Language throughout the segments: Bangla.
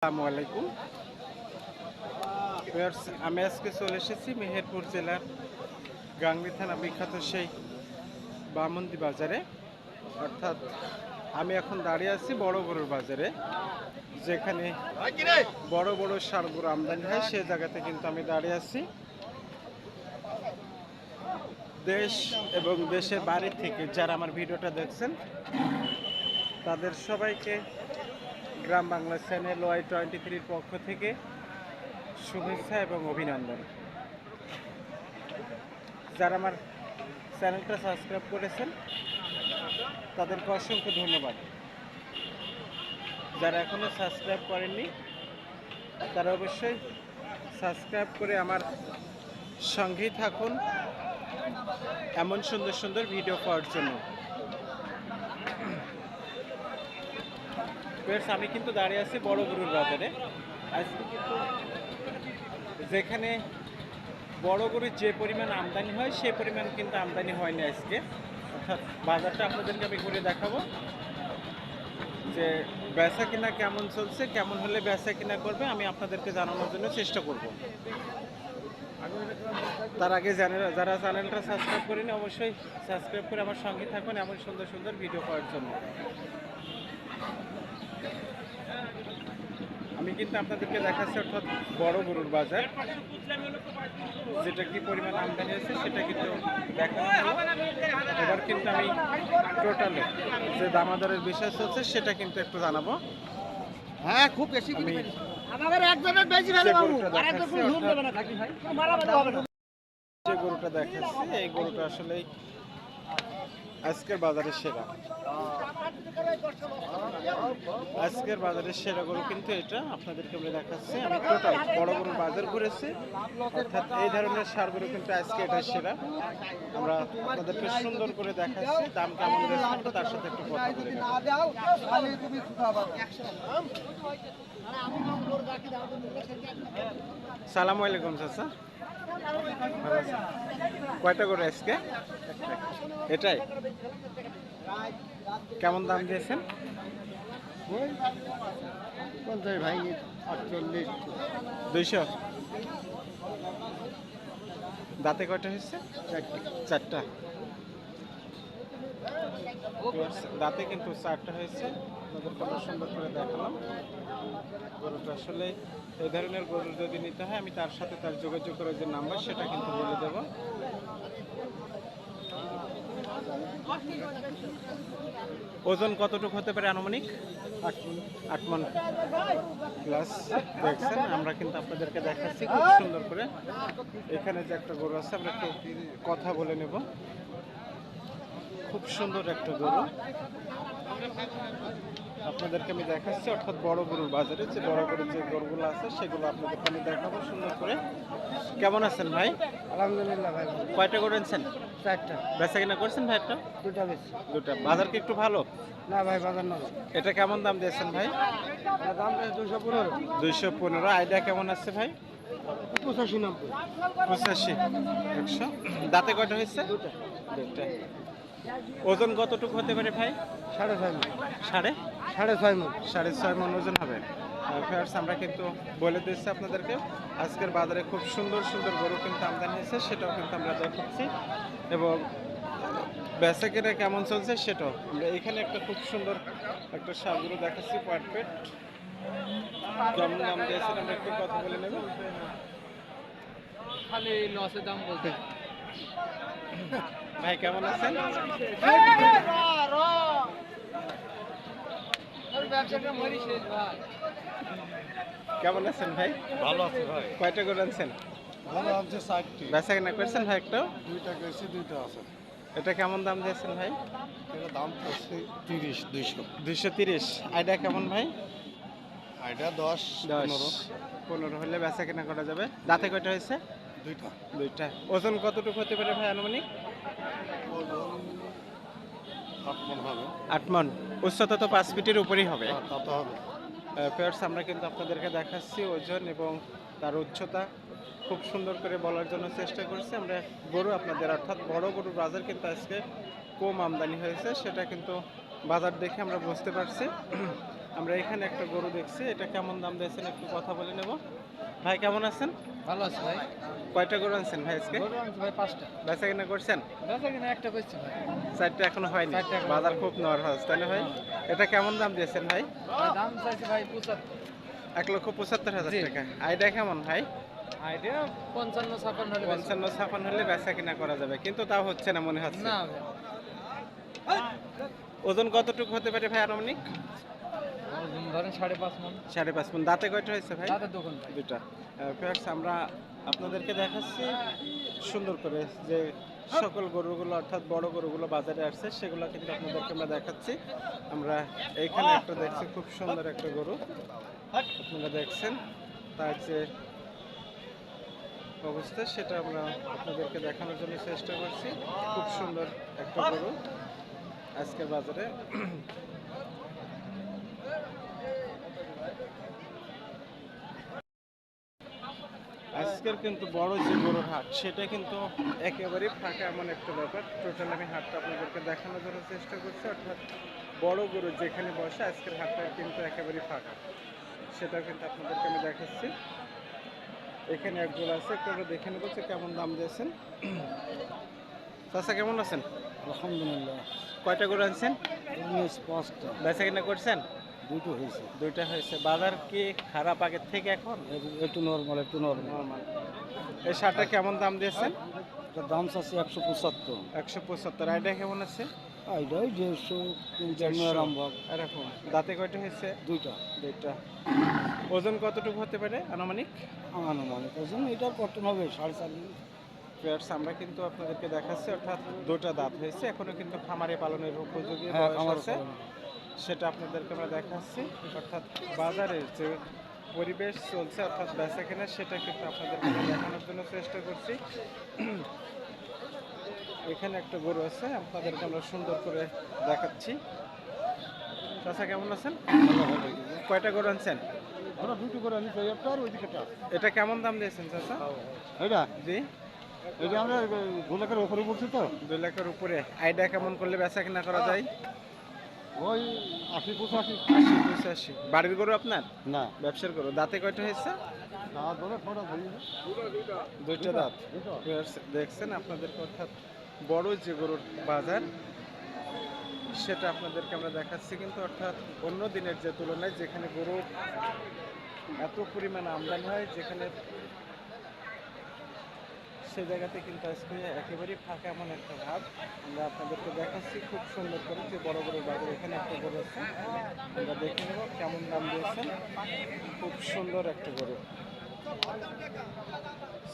আসসালামু আমি আজকে চলে এসেছি মেহেরপুর জেলার গাংনী থানা বিখ্যাত সেই বামন্দি বাজারে। অর্থাৎ আমি এখন দাঁড়িয়ে আছি বড় গরুর বাজারে, যেখানে বড় বড় সার গরু আমদানি হয়, সে জায়গাতে কিন্তু আমি দাঁড়িয়ে আছি। দেশ এবং দেশের বাড়ি থেকে যারা আমার ভিডিওটা দেখছেন, তাদের সবাইকে Gram Bangla channel Y twenty থ্রির পক্ষ থেকে শুভেচ্ছা এবং অভিনন্দন। যারা আমার চ্যানেলটা সাবস্ক্রাইব করেছেন, তাদেরকে অসংখ্য ধন্যবাদ। যারা এখনও সাবস্ক্রাইব করেননি, তারা অবশ্যই সাবস্ক্রাইব করে আমার সঙ্গেই থাকুন, এমন সুন্দর সুন্দর ভিডিও পাওয়ার জন্য। বেশ, আমি কিন্তু দাঁড়িয়ে আছি বড় গরুর বাজারে। আজকে যেখানে বড় গরুর যে পরিমাণ আমদানি হয়, সে পরিমাণ কিন্তু আমদানি হয়নি আজকে। অর্থাৎ বাজারটা আপনাদেরকে আমি ঘুরে দেখাবো যে বেচা কিনা কেমন চলছে, কেমন হলে বেচা কিনা করবে, আমি আপনাদেরকে জানানোর জন্য চেষ্টা করব। তার আগে যারা চ্যানেলটা সাবস্ক্রাইব করেনি, অবশ্যই সাবস্ক্রাইব করে আমার সঙ্গে থাকুন এমন সুন্দর সুন্দর ভিডিও পাওয়ার জন্য। কিন্তু আপনাদেরকে দেখাচ্ছে অর্থাৎ বড় গরুর বাজার। যেটা কি পরিমাণ আমদানি আছে সেটা কিন্তু দেখানো এবার কিন্তু আমি টোটালে যে দামাদারের বিশ্বাস চলছে সেটা কিন্তু একটু জানাব। হ্যাঁ খুব বেশি আমাদের একজনের বেশি ফেলে বাবু গরুটা আর একজন দেখাচ্ছি হুম দেবে না নাকি ভাই। মারামারি হবে না। যে গরুটা দেখাচ্ছি এই গরুটা আসলেই আজকের বাজারের সেরা। আজকের বাজারের সেরা গরু কিন্তু এটা। আপনাদেরকে আমরা দেখাচ্ছি। আমি টোটাল বড় গরুর বাজার ঘুরেছি। অর্থাৎ এই ধরনের সার গরু কিন্তু আজকে এটা সেরা। আমরা আপনাদেরকে সুন্দর করে দেখাচ্ছি দাম কেমন রয়েছে তার সাথে একটু কথা বলে সালাম আলাইকুম, চাচা? কয়টা করে আজকে? এটাই। কেমন দাম দিয়েছেন? পঞ্চাশ ভাই আটচল্লিশ। দুইশো? দাঁতে কয়টা হয়েছে? চারটা। দাঁতে কিন্তু চারটা হয়েছে। আপনাদেরকে আমরা সুন্দর করে দেখালাম। গরুটা আসলে এই ধরনের গরু যদি নিতে হয় আমি তার সাথে তার যোগাযোগ করার যে নাম্বার সেটা কিন্তু বলে দেব। ওজন কতটুকু হতে পারে আনুমানিক? আট মন। মন। প্লাস দেখছেন আমরা কিন্তু আপনাদেরকে দেখাচ্ছি। খুব সুন্দর করে। এখানে যে একটা গরু আছে আমরা একটু কথা বলে নেব। খুব সুন্দর একটা গরু। আপনাদেরকে আমি দেখাচ্ছি অর্থাৎ বড় গরুর বাজারে যে বড় গরুর যে গরুগুলো আছে সেগুলো আপনাদেরকে আমি দেখাবো সুন্দর করে। কেমন আছেন ভাই? আলহামদুলিল্লাহ ভাই কয়টা করে আনছেন চারটা। বেচা কিনা করছেন ভাই একটা? দুটা বেশি দুটা। বাজার কি একটু ভালো? না ভাই বাজার না এটা কেমন দাম দিয়েছেন ভাই? দাম দুশো পনেরো। দুইশো পনেরো। আইডিয়া কেমন আছে ভাই? পঁচাশি নব্বই। পঁচাশি। একশো। দাঁতে কয়টা হয়েছে? দুটা। দুটা। ওজন কতটুকু হতে পারে ভাই? সাড়ে ছয় মন। সাড়ে? সাড়ে ছয় মন। সাড়ে ছয় মন ওজন হবে। ফেয়ার্স আমরা কিন্তু বলে দিচ্ছি আপনাদেরকে আজকের বাজারে খুব সুন্দর সুন্দর গরু কিন্তু আমদানি হয়েছে সেটাও কিন্তু আমরা দেখাচ্ছি। এবং বেচা কেনা কেমন চলছে সেটাও। আমরা এখানে একটা খুব সুন্দর একটা সারগুলো দেখাচ্ছি পারফেক্ট কেমন দাম দিয়েছেন আমরা একটু কথা বলে নেব। খালি লসের দাম বলতে। ভাই কেমন আছেন? কেমন আছেন ভাই? ভালো আছে ভাই। কয়টা করে আনছেন? ভালো আছে ষাটটি। বেচা কেনা করছেন ভাই একটাও দুইটা দুইটা আছে। এটা কেমন দাম দিয়েছেন ভাই? এটা দাম পড়ছে তিরিশ দুইশো। দুইশো তিরিশ। আইডিয়া কেমন ভাই? দশ দশ। পনেরো হলে বেচা কেনা করা যাবে। দাঁতে কয়টা হয়েছে? দুইটা। দুইটা। ওজন কতটুকু হতে পারে ভাই আনুমানিক? আট মন আট উচ্চতা তো পাঁচ ফিটের উপরেই হবে। হবে। পেয়ার্স আমরা কিন্তু আপনাদেরকে দেখাচ্ছি ওজন এবং তার উচ্চতা। খুব সুন্দর করে বলার জন্য চেষ্টা করছি। আমরা গরু আপনাদের অর্থাৎ বড় গরুর বাজার কিন্তু আজকে কম আমদানি হয়েছে। সেটা কিন্তু বাজার দেখে আমরা বুঝতে পারছি। আমরা এখানে একটা গরু দেখছি। এটা কেমন দাম দিয়েছেন একটু কথা বলে নেব। ভাই কেমন আছেন? ভালো আছে ভাই। কয়টা গরু আনছেন ভাই আজকে? গরু আনছি ভাই পাঁচটা। বেচা কিনা করছেন? বেচা কিনা একটা করছি ভাই। চারটা এখনও হয়নি। বাজার খুব নরহস তাই না ভাই? এটা কেমন দাম দিয়েছেন ভাই? দাম চাইছি ভাই পঁচাত্তর। এক লক্ষ পঁচাত্তর হাজার টাকা। আইডিয়া কেমন ভাই? আইডিয়া পঞ্চান্ন ছাপান্ন হলে পঞ্চান্ন ছাপান্ন হলে বেচা কিনা করা যাবে কিন্তু তাও হচ্ছে না মনে হচ্ছে। না ওজন কতটুকু হতে পারে ভাই আনুমানিক? ধরেন সাড়ে পাঁচ মন। সাড়ে পাঁচ মন। দাঁতে কয়টা হয়েছে ভাই? তাদের দোকান দুটা ফ্রেন্ডস আমরা আপনাদেরকে দেখাচ্ছি সুন্দর করে যে সকল গরুগুলো অর্থাৎ বড় গরুগুলো বাজারে আসছে সেগুলো কিন্তু আপনাদেরকে আমরা দেখাচ্ছি। আমরা এইখানে একটা দেখছি খুব সুন্দর একটা গরু। আপনারা দেখছেন তার যে অবস্থা সেটা আমরা আপনাদেরকে দেখানোর জন্য চেষ্টা করছি। খুব সুন্দর একটা গরু আজকের বাজারে। আজকের কিন্তু বড় যে গরুর হাট সেটা কিন্তু একেবারেই ফাঁকা এমন একটা ব্যাপার। টোটাল আমি হাটটা আপনাদেরকে দেখানোর জন্য চেষ্টা করছি অর্থাৎ বড় গরু যেখানে বসে আজকের হাটটা কিন্তু একেবারেই ফাঁকা। সেটা কিন্তু আপনাদেরকে আমি দেখাচ্ছি। এখানে একজন আছে একটু দেখে নেব যে কেমন দাম দিয়েছেন। চাচা কেমন আছেন? আলহামদুলিল্লাহ। কয়টা গরু আনছেন? পাঁচটা। বেচা কিনা করছেন? দুটো হয়েছে। দুইটা হয়েছে। বাজার কি খারাপ আগের থেকে এখন? একটু নর্মাল একটু নর্মাল এই শার্টটা কেমন দাম দিয়েছেন? দাম চাচ্ছি একশো পঁচাত্তর। একশো পঁচাত্তর। আইডিয়া কেমন আছে? এইটাই দেড়শো দেড়শো। এরকম। দাঁতে কয়টা হয়েছে? দুইটা। দুইটা। ওজন কতটুকু হতে পারে আনুমানিক? আনুমানিক ওজন এটা কটন হবে সাড়ে চার পেয়ার্স আমরা কিন্তু আপনাদেরকে দেখাচ্ছি অর্থাৎ দুটা দাঁত হয়েছে। এখনও কিন্তু খামারে পালনের উপযোগী হ্যাঁ আছে। সেটা আপনাদেরকে আমরা দেখাচ্ছি। অর্থাৎ বাজারের যে পরিবেশ চলছে অর্থাৎ বেচা কেনা সেটা কিন্তু আপনাদেরকে দেখানোর জন্য চেষ্টা করছি। এখানে একটা গরু আছে আপনাদেরকে আমরা সুন্দর করে দেখাচ্ছি। চাচা কেমন আছেন? কয়টা গরু আনছেন? ওরা দুটো করে আনি এটা কেমন দাম দিয়েছেন চাচা? এটা? জি। এটা আমরা গোলাকের ওপরে বলছি তো। দুই লাখের উপরে। আইডিয়া কেমন করলে বেচা কেনা করা যায়? ওই আশি পঁচাশি। আশি পঁচাশি। বাড়ির গরু আপনার? না। ব্যবসার গরু। দাঁতে কয়টা হয়েছে? দুইটা দাঁত। দেখছেন আপনাদের অর্থাৎ বড় যে গরুর বাজার সেটা আপনাদেরকে আমরা দেখাচ্ছি। কিন্তু অর্থাৎ অন্য দিনের যে তুলনায় যেখানে গরুর এত পরিমাণ আমদানি হয় যেখানে সে জায়গাতে কিন্তু আজকে একেবারেই ফাঁকা এমন একটা ভাব। আমরা আপনাদেরকে দেখাচ্ছি খুব সুন্দর করে যে বড় বড় বাজার এখানে একটা গরু আছে। আমরা দেখে নেব কেমন দাম দিয়েছেন। খুব সুন্দর একটা গরু।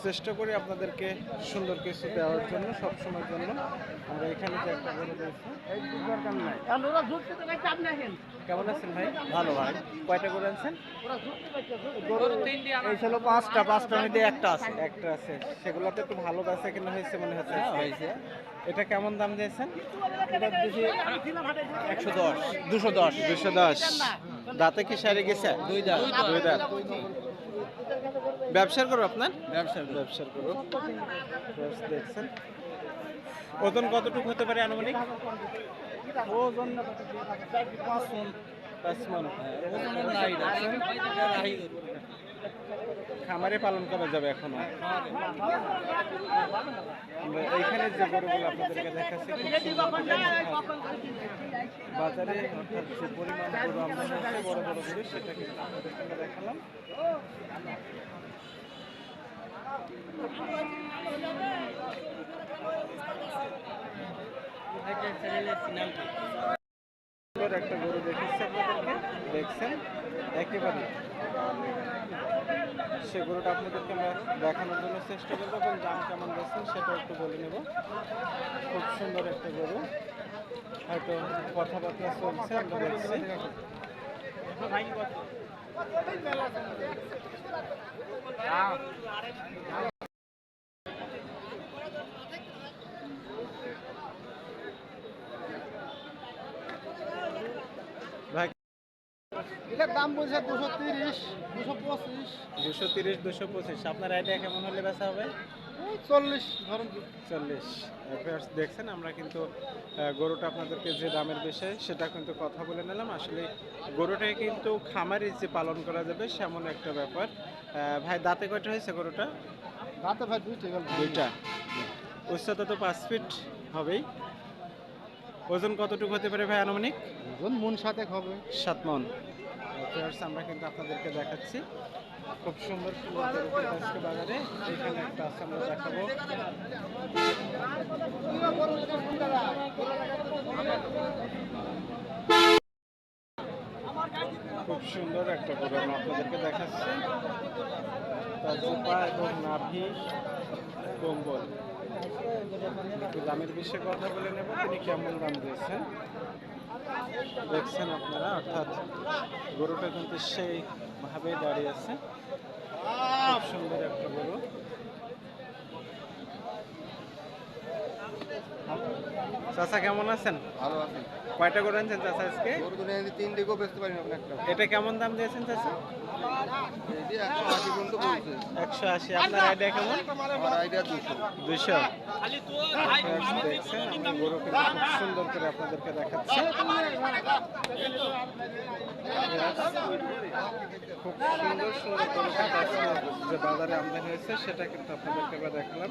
চেষ্টা করি আপনাদেরকে সুন্দর কিছু দেওয়ার জন্য সবসময়ের জন্য। আমরা এখানে যে একটা গরু দিয়েছি কেমন আছেন ভাই? ভালো ভাই কয়টা গরু আনছেন? এই ছিল পাঁচটা পাঁচটার মধ্যে একটা আছে একটা আছে। সেগুলোতে একটু ভালো বেচা কিনা হয়েছে মনে হচ্ছে। হ্যাঁ, হয়েছে। এটা কেমন দাম দিয়েছেন? এটা একশো দশ দুশো দশ। দুশো দশ। দাঁতে কি সারে গেছে? দুই দাঁত। দুই দাঁত। ব্যবসার করো আপনার? ব্যবসার ব্যবসার করো ব্যবসা দেখছেন। ওজন কতটুকু হতে পারে আনুমানিক? ওজন পাঁচ মন। পাঁচ মন খামারে পালন করা যাবে এখনও। আমরা এইখানে যে গরুগুলো আপনাদেরকে দেখাচ্ছি করে বাজারে অর্থাৎ যে পরিমাণ গরু আমদানি বড় বড় গরু সেটা কিন্তু আপনাদেরকে দেখালাম। একটা গরু দেখেছি আপনাদেরকে। একেবারে। সে গরুটা আপনাদেরকে আমরা দেখানোর জন্য চেষ্টা করব এবং দাম কেমন দিচ্ছেন সেটা একটু বলে নেব। খুব সুন্দর একটা গরু। হয়তো কথাবার্তা চলছে, আমরা দেখছি। এটার দাম বলছে দুশো তিরিশ দুশো পঁচিশ। দুশো তিরিশ দুশো পঁচিশ। আপনার আইডিয়া কেমন হলে বেচা হবে? চল্লিশ ধরুন। চল্লিশ। দেখছেন আমরা কিন্তু গরুটা আপনাদেরকে যে দামের বিষয়ে সেটা কিন্তু কথা বলে নিলাম। আসলে গরুটাকে কিন্তু খামারি যে পালন করা যাবে সেমন একটা ব্যাপার। ভাই দাঁতে কয়টা হয়েছে গরুটা? রাতে ভাই দুইটা গেল দুইটা। উচ্চতা তো পাঁচ ফিট হবেই। ওজন কতটুকু হতে পারে ভাই আনুমানিক? ওজন মন সাথে হবে। সাত মন। আমরা কিন্তু আপনাদেরকে দেখাচ্ছি। খুব সুন্দর আজকে বাজারে। এখানে একটা আছে আমরা দেখাবো। খুব সুন্দর একটা গরু আমি আপনাদেরকে দেখাচ্ছি। তার জুপা এবং নাভি কম্বল। একটু দামের বিষয়ে কথা বলে নেব, তিনি কেমন দাম দিয়েছেন? দেখছেন আপনারা, অর্থাৎ গরুটা কিন্তু দাঁড়িয়েছে দাঁড়িয়ে আছে। খুব সুন্দর একটা গরু। চাচা কেমন আছেন? ভালো আছে। কয়টা গরু আনছেন চাচা আজকে? তিন দিকেও বেচতে পারি এটা কেমন দাম দিয়েছেন চাচা? একশো আশি আপনার আইডিয়া কেমন? আইডিয়া দুশো। দেখছেন আমি গরু কিন্তু খুব সুন্দর করে আপনাদেরকে দেখাচ্ছি। খুব সুন্দর সুন্দর যে বাজারে আমদানি হয়েছে সেটা কিন্তু আপনাদেরকে এবার দেখালাম।